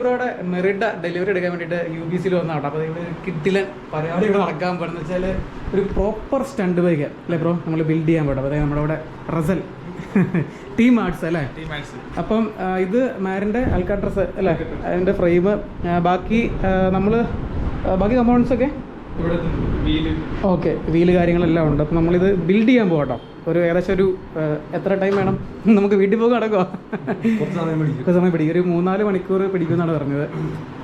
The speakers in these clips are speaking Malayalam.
ബ്രോയുടെ മെറിഡ ഡെലിവറി എടുക്കാൻ വേണ്ടിയിട്ട് യു ബി സിയിൽ വന്നതാണ്. അപ്പോൾ ഇവിടെ കിട്ടിലൻ പരിപാടി ഇവിടെ നടക്കാൻ പോകുന്നത് വെച്ചാൽ ഒരു പ്രോപ്പർ സ്റ്റണ്ട് ബൈക്ക് അല്ലേ ബ്രോ നമ്മൾ ബിൽഡ് ചെയ്യാൻ പാടും അതായത് നമ്മുടെ ഇവിടെ റസൽ. ടീം ആർട്സ് അല്ലേ? അപ്പം ഇത് മാരിന്റെ അൽക്കാട്രസ് അല്ലേ? അതിന്റെ ഫ്രെയിം ബാക്കി നമ്മൾ ബാക്കി കമ്പോണൻസ് ഒക്കെ? Okay wheel. കാര്യങ്ങളെല്ലാം ഉണ്ട്. അപ്പം നമ്മളിത് ബിൽഡ് ചെയ്യാൻ പോകട്ടോ ഒരു ഏകദേശം ഒരു എത്ര ടൈം വേണം? നമുക്ക് വീട്ടിൽ പോകുക നടക്കുമോ കുറച്ച് സമയം പിടിക്കും. കുറച്ച് സമയം പിടിക്കും. ഒരു മൂന്നാൽ മണിക്കൂർ പിടിക്കുമെന്നാണ് പറഞ്ഞത്.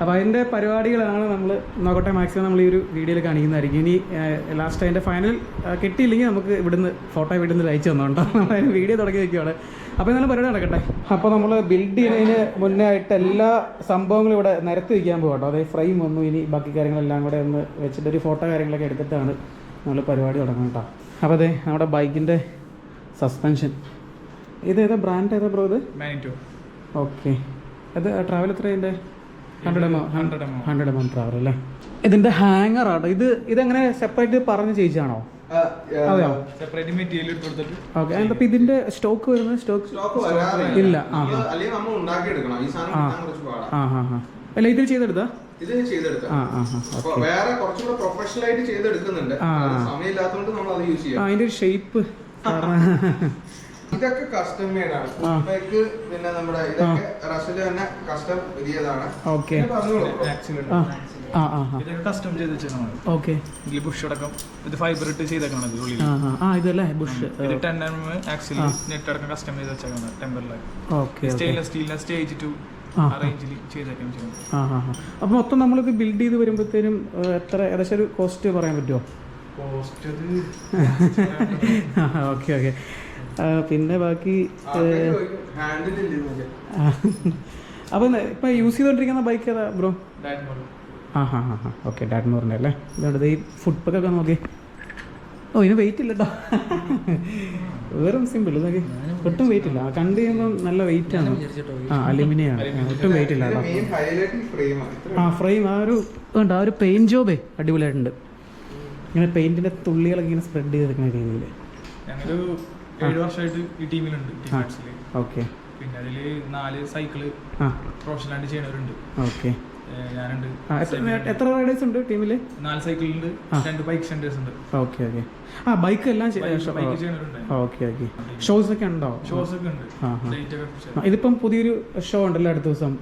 അപ്പോൾ അതിന്റെ പരിപാടികളാണ് നമ്മൾ നോക്കട്ടെ മാക്സിമം നമ്മൾ ഈ ഒരു വീഡിയോയിൽ കാണിക്കുന്നതായിരിക്കും. ഇനി ലാസ്റ്റ് അതിന്റെ ഫൈനൽ കിട്ടിയില്ലെങ്കിൽ നമുക്ക് ഇവിടുന്ന് ഫോട്ടോ ഇവിടുന്ന് അയച്ചു തന്നോണ്ടോ നമ്മൾ വീഡിയോ തുടങ്ങി വയ്ക്കുകയാണ് അപ്പോൾ എന്നാലും പരിപാടി നടക്കട്ടെ? അപ്പോൾ നമ്മൾ ബിൽഡ് ചെയ്യുന്നതിന് മുന്നേ ആയിട്ട് എല്ലാ സംഭവങ്ങളും ഇവിടെ നിരത്തി വയ്ക്കാൻ പോകട്ടോ അതായത് ഫ്രെയിം വന്നു ഇനി ബാക്കി കാര്യങ്ങളെല്ലാം കൂടെ ഒന്ന് വെച്ചിട്ട് ഒരു ഫോട്ടോ കാര്യങ്ങളൊക്കെ എടുത്തിട്ടാണ് നമ്മൾ പരിപാടി തുടങ്ങുന്നത് കേട്ടോ. അപ്പോൾ അതെ നമ്മുടെ ബൈക്കിന്റെ സസ്പെൻഷൻ ഇത് ഏതാ ബ്രാൻഡ് ഏതാ ബ്രോ ഇത്? മാനിറ്റോ ഓക്കെ അത് ട്രാവൽ എത്ര ഇതിന്റെ hundred M hundred M hundred M travel അല്ലേ? ഇതിന്റെ ഹാങ്ങർ ആട്ടോ. ഇത് ഇതെങ്ങനെ സെപ്പറേറ്റ് പറഞ്ഞ് ചെയ്യിച്ചാണോ? അതെയോ? സെപ്പറേറ്റ് മെറ്റീരിയൽ കൊടുത്തിട്ട് ഓക്കെ അപ്പോൾ ഇതിന്റെ സ്റ്റോക്ക് വരുന്നത്? സ്റ്റോക്ക് സ്റ്റോക്ക് വരാറില്ല. ഇല്ല. ആ നമ്മൾ അല്ലെങ്കിൽ ഈ സാധനം കുറച്ച് പാടാ. ആ അല്ല ഇതിൽ ചെയ്തെടുത്താ? ഇത് ചെയ്തെടുക്കാം. വേറെ കുറച്ചുകൂടെ പ്രൊഫഷണൽ ആയിട്ട് ചെയ്തെടുക്കുന്നുണ്ട്. സമയമില്ലാത്തതുകൊണ്ട് നമ്മൾ അത് യൂസ് ചെയ്യാം. അതിന്റെ ഒരു ഷേപ്പ് ഇതൊക്കെ കസ്റ്റം മെയ്ഡ് ആണ്. ഫുട്ബാക്ക് പിന്നെ നമ്മുടെ ഇതൊക്കെ റസിൽ തന്നെ കസ്റ്റം പുതിയതാണ്. ഓക്കെ കസ്റ്റം ചെയ്ത് വെച്ചേക്കണം ഓക്കെ ഇതിൽ ബുഷ് അടക്കം ഇത് ഫൈബർ ഇട്ട് ചെയ്തേക്കണം ഇത് ഉള്ളിൽ ആ ആ ആ ഇതല്ലേ ബുഷ് ഇത് ടെൻ എം ആക്സിൽ നെറ്റ് അടക്കം കസ്റ്റം ചെയ്ത് വെച്ചേക്കണം ടെമ്പറിലായി ഓക്കെ ഓക്കെ സ്റ്റെയിൻലെസ് സ്റ്റീലിനെ സ്റ്റേജ് ടു ആ. ആ. ചെയ്തേക്കണം ചെയ്യണം ആ ഹാ ഹാ അപ്പോൾ മൊത്തം നമ്മളിത് ബിൽഡ് ചെയ്ത് വരുമ്പോഴത്തേനും എത്ര ഏകദേശം ഒരു കോസ്റ്റ് പറയാൻ പറ്റുമോ ഓക്കെ ഓക്കെ പിന്നെ ബാക്കി ചോദിക്കും, handle ഇല്ലേ എന്നൊക്കെ. അപ്പം ഇപ്പം യൂസ് ചെയ്തുകൊണ്ടിരിക്കുന്ന ബൈക്ക് ഏതാ ബ്രോ ആ ഹാ ഹാ ഹാ. ഓക്കെ ഡാറ്റ്മോറിന്റെ അല്ലേ? ഇതുകൊണ്ട് ഈ ഫുഡ് ഒക്കെ നോക്കി. ഓ ഇതിന് വെയിറ്റ് ഇല്ല കേട്ടോ വെറും സിമ്പിൾ ഇതൊക്കെ ഒട്ടും വെയിറ്റ് ഇല്ല. കണ്ടു കഴിയുമ്പോൾ നല്ല വെയിറ്റ് ആണ്. ആ അലുമിനിയം. ആണ് ഒട്ടും വെയിറ്റ് ഇല്ല കേട്ടോ ആ. ഫ്രെയിം ആ ഒരു ഉണ്ട് ആ ഒരു പെയിൻ ജോബേ അടിപൊളിയായിട്ടുണ്ട്. ഇങ്ങനെ പെയിന്റിന്റെ തുള്ളികളൊക്കെ ഇങ്ങനെ സ്പ്രെഡ് ചെയ്തെടുക്കുന്ന രീതിയിൽ. ഞങ്ങളൊരു ഏഴ് വർഷമായിട്ട് ഈ ടീമിലുണ്ട്. ഓക്കെ പിന്നെ അതിൽ നാല് സൈക്കിൾ പ്രൊഫഷണൽ ആയിട്ട് ഓക്കെ ഞാനുണ്ട്. എത്ര റൈഡേഴ്സ് ഉണ്ട്. ടീമിൽ നാല് സൈക്കിളുണ്ട് രണ്ട് ബൈക്ക് സെന്റേഴ്സ് ഉണ്ട്. ഓക്കെ ഓക്കെ ആ ബൈക്ക് എല്ലാം ഓക്കെ ഓക്കെ ഷോസ് ഒക്കെ ഉണ്ടോ? ഷോസ് ഒക്കെ ഉണ്ട്. ഇതിപ്പം പുതിയൊരു ഷോ ഉണ്ടല്ലോ അടുത്ത ദിവസം.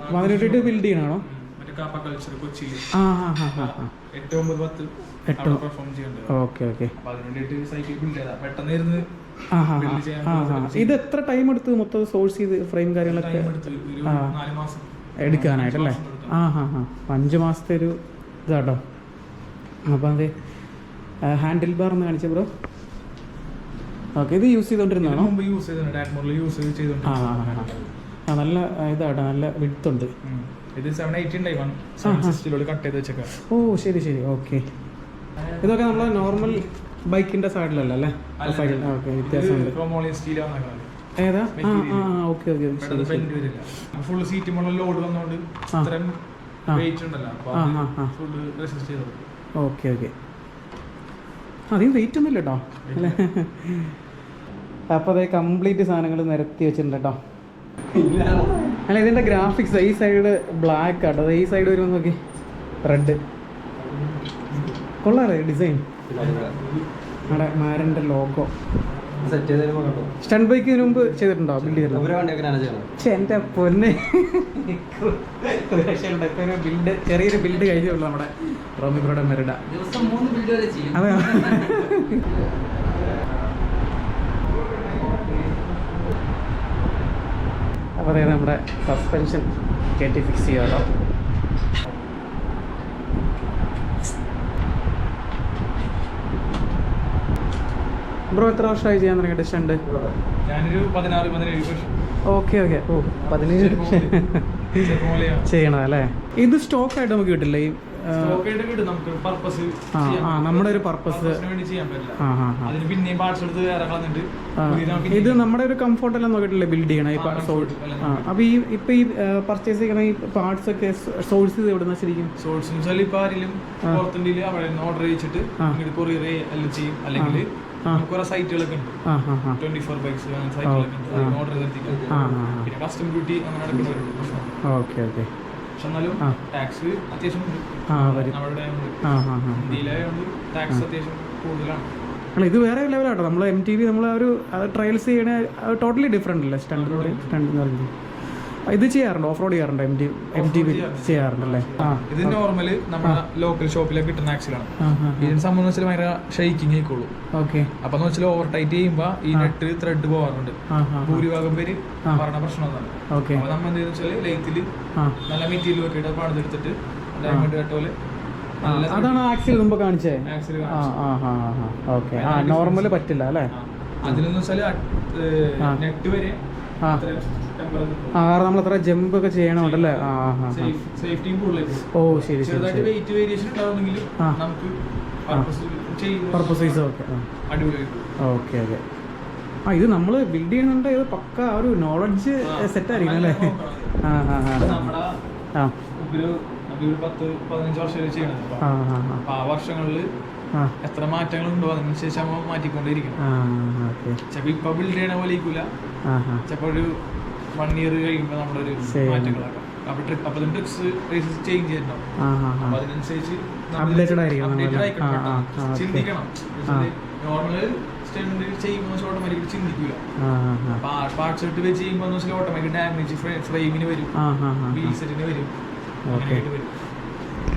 ബിൽഡ് ചെയ്യണോ കാപ്പ കൾച്ചർ കൊച്ചിയിൽ ആ ഹാ ഹാ ഹാ ഹാ എട്ട് ഒമ്പത് പത്ത് എട്ട് പെർഫോം ചെയ്യുന്നുണ്ട് ഓക്കെ ഓക്കെ. അപ്പൊ അതിന് സൈക്കിൾ ബിൽഡ് ചെയ്താ. ഇത് എത്ര ടൈം എടുത്ത് മൊത്തം സോഴ്സ് ചെയ്ത് ഫ്രെയിം കാര്യങ്ങളൊക്കെ എടുക്കാനായിട്ടല്ലേ ആ. ഹാ ഹാ അഞ്ച് മാസത്തെ ഒരു ഇതാട്ടോ. അപ്പം അത് ഹാൻഡിൽ ബാർ എന്ന് കാണിച്ച ബ്രോ. ഓക്കെ ഇത് യൂസ് ചെയ്തോണ്ടിരുന്നോ യൂസ് മോഡൽ യൂസ് ചെയ്തോണ്ട്. ആ നല്ല ഇതാട്ടോ. നല്ല വിടുത്തുണ്ട് ഇത് സെവൻ എയ്റ്റി ഉണ്ടായി ആണ്. സെവൻ സിക്സ്റ്റിലോട് കട്ട് ചെയ്ത് വെച്ചേക്കാം. ഓ ശരി ശരി. ഓക്കെ ഇതൊക്കെ നമ്മളെ നോർമൽ ബൈക്കിന്റെ സൈഡിലല്ലേ അല്ലേ? വ്യത്യാസമുണ്ട്. ഏതാ? ഓക്കെ ഓക്കെ ഫുൾ സീറ്റ് മുകളിൽ ലോഡ് വന്നോണ്ട് ആ. ഇത്രയും ആ. വെയിറ്റ് ഉണ്ടല്ലോ. അപ്പൊ ആ, ആ, ആ. ഫുൾ റെസിസ്റ്റ് ചെയ്തോളൂ ഓക്കെ ഓക്കെ അധികം വെയിറ്റ് ഒന്നും ഇല്ല. കേട്ടോ അല്ലേ? അപ്പോൾ അതേ കംപ്ലീറ്റ് സാധനങ്ങൾ നിരത്തി വെച്ചിട്ടുണ്ട് കേട്ടോ അല്ല ഇതിന്റെ ഗ്രാഫിക്സ് ഈ സൈഡ് ബ്ലാക്ക് ആട്ടോ ഈ സൈഡ് വരുമ്പോൾ നോക്കി. റെഡ് കൊള്ളാറേ ഡിസൈൻ നമ്മുടെ മാരന്റെ ലോഗോ സ്റ്റണ്ട് ബൈക്ക് ഇതിനു മുമ്പ് ചെയ്തിട്ടുണ്ടോ? ബിൽഡ് ചെയ്തിട്ടുണ്ടോ? എന്റെ പൊന്നെ. ബിൽഡ് ചെറിയൊരു ബിൽഡ് കഴിഞ്ഞുള്ളൂ നമ്മുടെ റോമിബ്രോയുടെ മെറിഡ. ദിവസം മൂന്ന് ബിൽഡ് വരെ ചെയ്യും. അതെ. അപ്പോൾ അതായത് നമ്മുടെ സസ്പെൻഷൻ കയറ്റി ഫിക്സ് ചെയ്യാമല്ലോ ബ്രോ എത്ര വർഷമായി ചെയ്യാൻ തുടങ്ങിയ വർഷം. Okay okay. ഓ പതിനേഴ്. ചെയ്യണതല്ലേ? ഇത് സ്റ്റോക്കായിട്ട് നമുക്ക് കിട്ടില്ല? ഈ ആ, നമ്മുടെ ഒരു പർപ്പസ് ഇത് നമ്മുടെ ഒരു കംഫർട്ട് എല്ലാം നോക്കിയിട്ടില്ല? ബിൽഡ് ചെയ്യണം ഈ അപ്പോൾ ഈ ഇപ്പൊ ഈ പർച്ചേസ് ചെയ്യണ ഈ പാർട്സ് ഒക്കെ സോഴ്സ് എവിടുന്ന ശരിക്കും? സോഴ്സ് ഇപ്പൊ ആരെങ്കിലും ഓർഡർ ചെയ്യിച്ചിട്ട് കൊറിയർ ചെയ്യും. അല്ലെങ്കിൽ കുറെ സൈറ്റുകളൊക്കെ ഉണ്ട്. ആ ആ ആ. ട്വന്റി ഫോർ ബൈക്സ് സൈറ്റുകളൊക്കെ ഉണ്ട്. ഓർഡർ ചെയ്തെത്തിക്കാം ആ ആ പിന്നെ കസ്റ്റം ഡ്യൂട്ടി അങ്ങനെ നടക്കുന്നവരുണ്ട്. Okay okay. പക്ഷെ എന്നാലും ടാക്സ് അത്യാവശ്യം നമ്മുടെ ടാക്സ് അത്യാവശ്യം കൂടുതലാണ്. അല്ല ഇത് വേറെ ലെവലാട്ടോ നമ്മൾ എം ടി വി നമ്മൾ ആ ഒരു ട്രയൽസ് ചെയ്യണ ടോട്ടലി ഡിഫറെന്റ് അല്ലേ? സ്റ്റണ്ട് സ്റ്റണ്ട് എന്ന് പറയുന്നത്. ഇത് ചെയ്യാറുണ്ട്? ഓഫ് റോഡ് ചെയ്യാറുണ്ട് എം ചെയ്യാറുണ്ടല്ലേ? ഇത് നോർമൽ നമ്മുടെ ലോക്കൽ ഷോപ്പിലൊക്കെ കിട്ടുന്ന ആക്സിലാണ് ഇതിന് സംബന്ധിച്ച് വെച്ചാൽ ഭയങ്കര ഷെയ്ക്കിങ് ആയിക്കോളൂ. ഓക്കെ അപ്പൊ വെച്ചാൽ ഓവർ ടൈറ്റ് ചെയ്യുമ്പോ ഈ നെറ്റ് ത്രെഡ് പോകാറുണ്ട്. ഭൂരിഭാഗം പേര് പറഞ്ഞ പ്രശ്നം അതാണ് അപ്പൊ നമ്മൾ എന്ത് വെച്ചാൽ ആ. നല്ല മെറ്റീരിയൽ ഒക്കെ പണിതെടുത്തിട്ട് ഡയമണ്ട് കട്ടോൽ പോലെ അതാണ് ആക്സിൽ മുമ്പ് കാണിച്ചേ? ഓക്കെ ആ നോർമൽ പറ്റില്ല അല്ലേ? അതിലെന്ന് വെച്ചാൽ നെറ്റ് വരെ ആ കാരണം നമ്മൾ അത്ര ജമ്പ് ഒക്കെ ചെയ്യണമുണ്ടല്ലേ ആ. ആ ഓ ശരി ശരി purpose size okay okay okay. ആ ഇത് നമ്മൾ ബിൽഡ് ചെയ്യുന്നുണ്ട് ഇത് പക്ക ഒരു നോളജ് സെറ്റ് ആയിരിക്കും അല്ലേ? ആ ആ ആ ആ. പത്ത് പതിനഞ്ച് വർഷം ചെയ്യണത്. അപ്പൊ ആ വർഷങ്ങളിൽ എത്ര മാറ്റങ്ങളുണ്ടോ അതിനനുസരിച്ച് നമ്മൾ മാറ്റിക്കൊണ്ടിരിക്കണം ആ ഇപ്പൊ ബിൽഡ് ചെയ്യണ പോലെ ഇരിക്കൂല. ആ ഒരു വൺ ഇയർ കഴിയുമ്പോൾ. മാറ്റങ്ങളാക്കാം. അപ്പൊ അപ്പൊ ട്രിക്സ് ചേഞ്ച് അപ്പൊ അതിനനുസരിച്ച് ആയിരിക്കണം. ചിന്തിക്കണം. നോർമൽ സ്റ്റണ്ട് ചെയ്യുമ്പോൾ ഓട്ടോമാറ്റിക് ചിന്തിക്കൂല. ആ ആ ആ. അപ്പൊ പാർട്സ് ഇട്ട് വെച്ച് ചെയ്യുമ്പോൾ ഓട്ടോമാറ്റിക് ഡാമേജ് ഫ്രെയിമിന് വരും. വീൽ സെറ്റിന് വരും. അങ്ങനെയായിട്ട് വരും.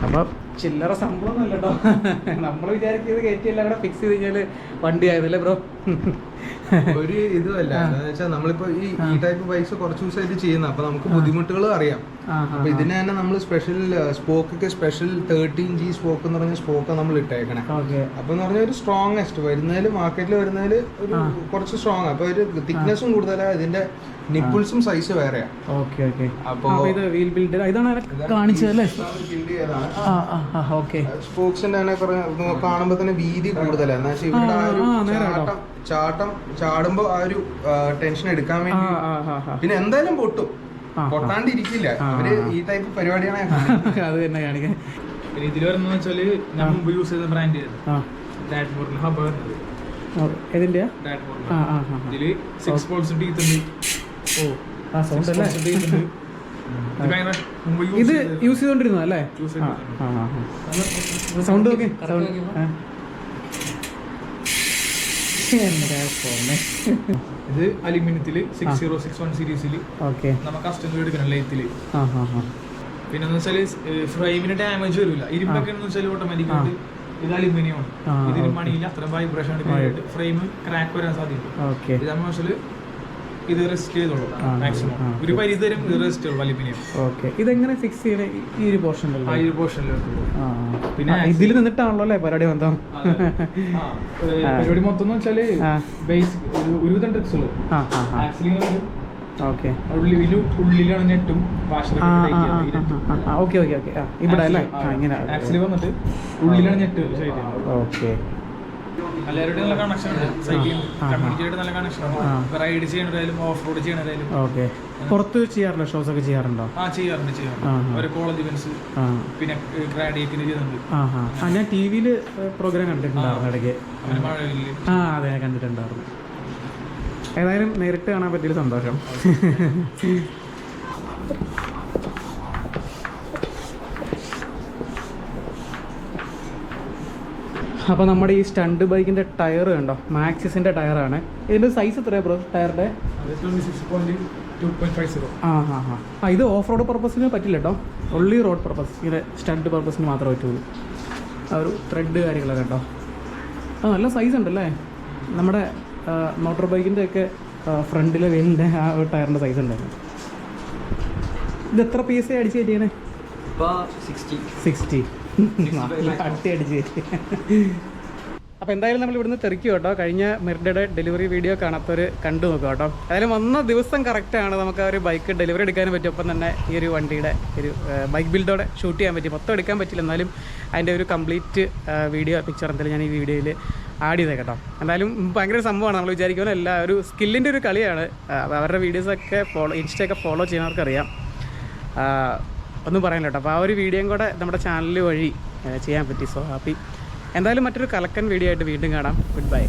അപ്പൊ ചില്ലറ സംഭവം ഒന്നും കേട്ടോ. നമ്മൾ വിചാരിക്കുന്നത് കയറ്റി എല്ലാം കൂടെ ഫിക്സ് ചെയ്ത് കഴിഞ്ഞാൽ വണ്ടി ആയതല്ലേ ബ്രോ ഒരു ഇതുമല്ല. വെച്ചാൽ നമ്മളിപ്പോ ഈ ഈ ടൈപ്പ് ബൈക്സ് കുറച്ച് ദിവസമായിട്ട് ചെയ്യുന്ന അപ്പൊ നമുക്ക് ബുദ്ധിമുട്ടുകളും അറിയാം. അപ്പൊ ഇതിന് തന്നെ നമ്മൾ സ്പെഷ്യൽ സ്പോക്കൊക്കെ സ്പെഷ്യൽ തേർട്ടീൻ ജി സ്പോക്ക് എന്ന് പറഞ്ഞ സ്പോക്ക് നമ്മൾ ഇട്ടേക്കണേ. അപ്പൊ എന്ന് പറഞ്ഞാൽ ഒരു സ്ട്രോങ്സ്റ്റ് വരുന്നതിൽ മാർക്കറ്റിൽ വരുന്നതിൽ ഒരു കുറച്ച് സ്ട്രോങ് അപ്പൊ ഒരു തിക്നെസ്സും കൂടുതലാണ് ഇതിന്റെ നിപ്പിൾസും സൈസ് വേറെയാ. ഓക്കെ ഓക്കെ അപ്പൊ അപ്പൊ ഇത് വീൽ ബിൽഡ് ഇതാണ് കാണിച്ചത് അല്ലേ? ആ ആ ആ ഓക്കെ സ്പോക്സിന്റെ തന്നെ കുറെ കാണുമ്പോ തന്നെ വീതി കൂടുതലാണ് എന്നാ വെച്ചാൽ ഇവരുടെ ആ ഒരു. ചാട്ടം ചാട്ടം ചാടുമ്പോ ആ ഒരു ടെൻഷൻ എടുക്കാൻ വേണ്ടി ആ ആ ആ. പിന്നെ എന്തായാലും പൊട്ടും. പൊട്ടാണ്ടിരിക്കില്ല. അവർ ഈ ടൈപ്പ് പരിപാടിയാണ് ഇതിൽ അത് തന്നെ കാണിക്കാൻ. പിന്നെ ഇതിൽ വരുന്നത് വെച്ചാൽ ഞാൻ മുമ്പ് യൂസ് ചെയ്ത ബ്രാൻഡ് ആ. ഡാറ്റ് മോറിൽ ഹബ് വരുന്നത്. ഇതിൽ സിക്സ് പോൾസ് ടീത്ത് ഉണ്ട്. ആ സൗണ്ട് അല്ലേ? ഇത് യൂസ് ചെയ്തോണ്ടിരുന്നോ അല്ലേ? സൗണ്ട് ഇത് അലുമിനിയത്തിൽ സിക്സ് സീറോ സിക്സ് വൺ സീരീസിൽ നമുക്ക് കസ്റ്റമർ എടുക്കണം ആ പിന്നെ വെച്ചാൽ ഫ്രെയിമിന് ഡാമേജ് വരില്ല ഇരുമ്പൊക്കെ വെച്ചാൽ ഓട്ടോമാറ്റിക് ആയിട്ട് ഇത് അലുമിനിയമാണ്. ഇതിന് മണിയില്ല അത്ര വൈബ്രേഷൻ ഫ്രെയിം ക്രാക്ക് വരാൻ സാധ്യത ഇതാണെന്ന് ഇത് നമ്മൾ വെച്ചാൽ ഇത് റെസ്റ്റ് ചെയ്തോളൂ. മാക്സിമം ഒരു പരിധി വരും ഇത് റെസ്റ്റ് ചെയ്യും അലുമിനിയം ഓക്കെ. ഇതെങ്ങനെ ഫിക്സ് ചെയ്യണേ? ഈ- ഒരു പോർഷൻ ആ ഈ ആ പിന്നെ ഇതിൽ നിന്നിട്ടാണല്ലോ അല്ലേ പരിപാടി ഏ, പരിപാടി മൊത്തം എന്ന് വെച്ചാൽ ബേസ് ഒരു ഒരുവിധം ട്രിക്സ് ഉള്ളു. ഓക്കെ. ഉള്ളിലാണ് ഞെട്ടും. Okay okay okay. ഇവിടെ അല്ലേ? ഇങ്ങനെ. ആക്സിൽ വന്നിട്ട് ഉള്ളിലാണ് സൈഡ് ഓക്കെ. എല്ലാവരുടെയും നല്ല കണക്ഷൻ ഉണ്ട്. സൈക്കിൾ. കമ്മ്യൂണിറ്റിയായിട്ട് നല്ല കണക്ഷൻ ആ. ഉണ്ട്. റൈഡ് ചെയ്യണതായാലും ഓഫ് റോഡ് ചെയ്യണതായാലും ഓക്കെ. പുറത്ത് ചെയ്യാറുണ്ടോ? ഷോസ് ഒക്കെ ചെയ്യാറുണ്ടോ? ആ ചെയ്യാറുണ്ട് ചെയ്യാറുണ്ട്. ഒരു കോളേജ് ഇവന്റ്സ് ആ. പിന്നെ ഗ്രാഡിയേറ്റിന് ചെയ്യുന്നുണ്ട്. ആ ആ. ആ ഞാൻ ടി വിയിൽ പ്രോഗ്രാം കണ്ടിട്ടുണ്ടായിരുന്നു ഇടയ്ക്ക്. ആ അതെ കണ്ടിട്ടുണ്ടായിരുന്നു. ഏതായാലും നേരിട്ട് കാണാൻ പറ്റിയൊരു സന്തോഷം. അപ്പോൾ നമ്മുടെ ഈ സ്റ്റണ്ട് ബൈക്കിന്റെ ടയർ കണ്ടോ? മാക്സിസിന്റെ ടയറാണ്. ഇതിന്റെ സൈസ് എത്രയാണ് ബ്രോ ടയറിന്റെ ആ ആ ഹാ ആ ഇത് ഓഫ് റോഡ് പർപ്പസിന് പറ്റില്ല കേട്ടോ ഒള്ളി റോഡ് പർപ്പസ് ഇങ്ങനെ സ്റ്റണ്ട് പർപ്പസിന് മാത്രമേ പറ്റുള്ളൂ. ആ ഒരു ത്രെഡ് കാര്യങ്ങളൊക്കെ കേട്ടോ ആ നല്ല സൈസ് ഉണ്ടല്ലേ? നമ്മുടെ മോട്ടോർ ബൈക്കിന്റെ ഒക്കെ ഫ്രണ്ടിലെ വെയിലിന്റെ ആ ഒരു ടയറിന്റെ സൈസ് ഉണ്ടായിരുന്നു ഇത് എത്ര പീസേ അടിച്ച് കയറ്റിയാണ് സിക്സ്റ്റി സിക്സ്റ്റി അട്ടി അടിച്ച് അപ്പോൾ എന്തായാലും നമ്മൾ ഇവിടുന്ന് തെറിക്കും കേട്ടോ. കഴിഞ്ഞ മെറിഡയുടെ ഡെലിവറി വീഡിയോ കാണാത്തവർ കണ്ടു നോക്കുക കേട്ടോ. ഏതായാലും വന്ന ദിവസം കറക്റ്റാണ് നമുക്ക് ആ ഒരു ബൈക്ക് ഡെലിവറി എടുക്കാനും പറ്റും. ഒപ്പം തന്നെ ഈ ഒരു വണ്ടിയുടെ ഒരു ബൈക്ക് ബിൽഡോടെ ഷൂട്ട് ചെയ്യാൻ പറ്റി. മൊത്തം എടുക്കാൻ പറ്റില്ല. എന്നാലും അതിന്റെ ഒരു കംപ്ലീറ്റ് വീഡിയോ പിക്ചർ എന്തായാലും ഞാൻ ഈ വീഡിയോയിൽ ആഡ് ചെയ്തേ കേട്ടോ. എന്തായാലും ഭയങ്കര സംഭവമാണ്. നമ്മൾ വിചാരിക്കുന്ന എല്ലാ ഒരു സ്കില്ലിന്റെ ഒരു കളിയാണ്. അവരുടെ വീഡിയോസൊക്കെ ഫോളോ ഇൻസ്റ്റയൊക്കെ ഫോളോ ചെയ്യുന്നവർക്കറിയാം. ഒന്നും പറയാനില്ല കേട്ടോ. അപ്പോൾ ആ ഒരു വീഡിയോയും കൂടെ നമ്മുടെ ചാനൽ വഴി ചെയ്യാൻ പറ്റി. So happy. എന്തായാലും മറ്റൊരു കലക്കൻ വീഡിയോ ആയിട്ട് വീണ്ടും കാണാം. Good bye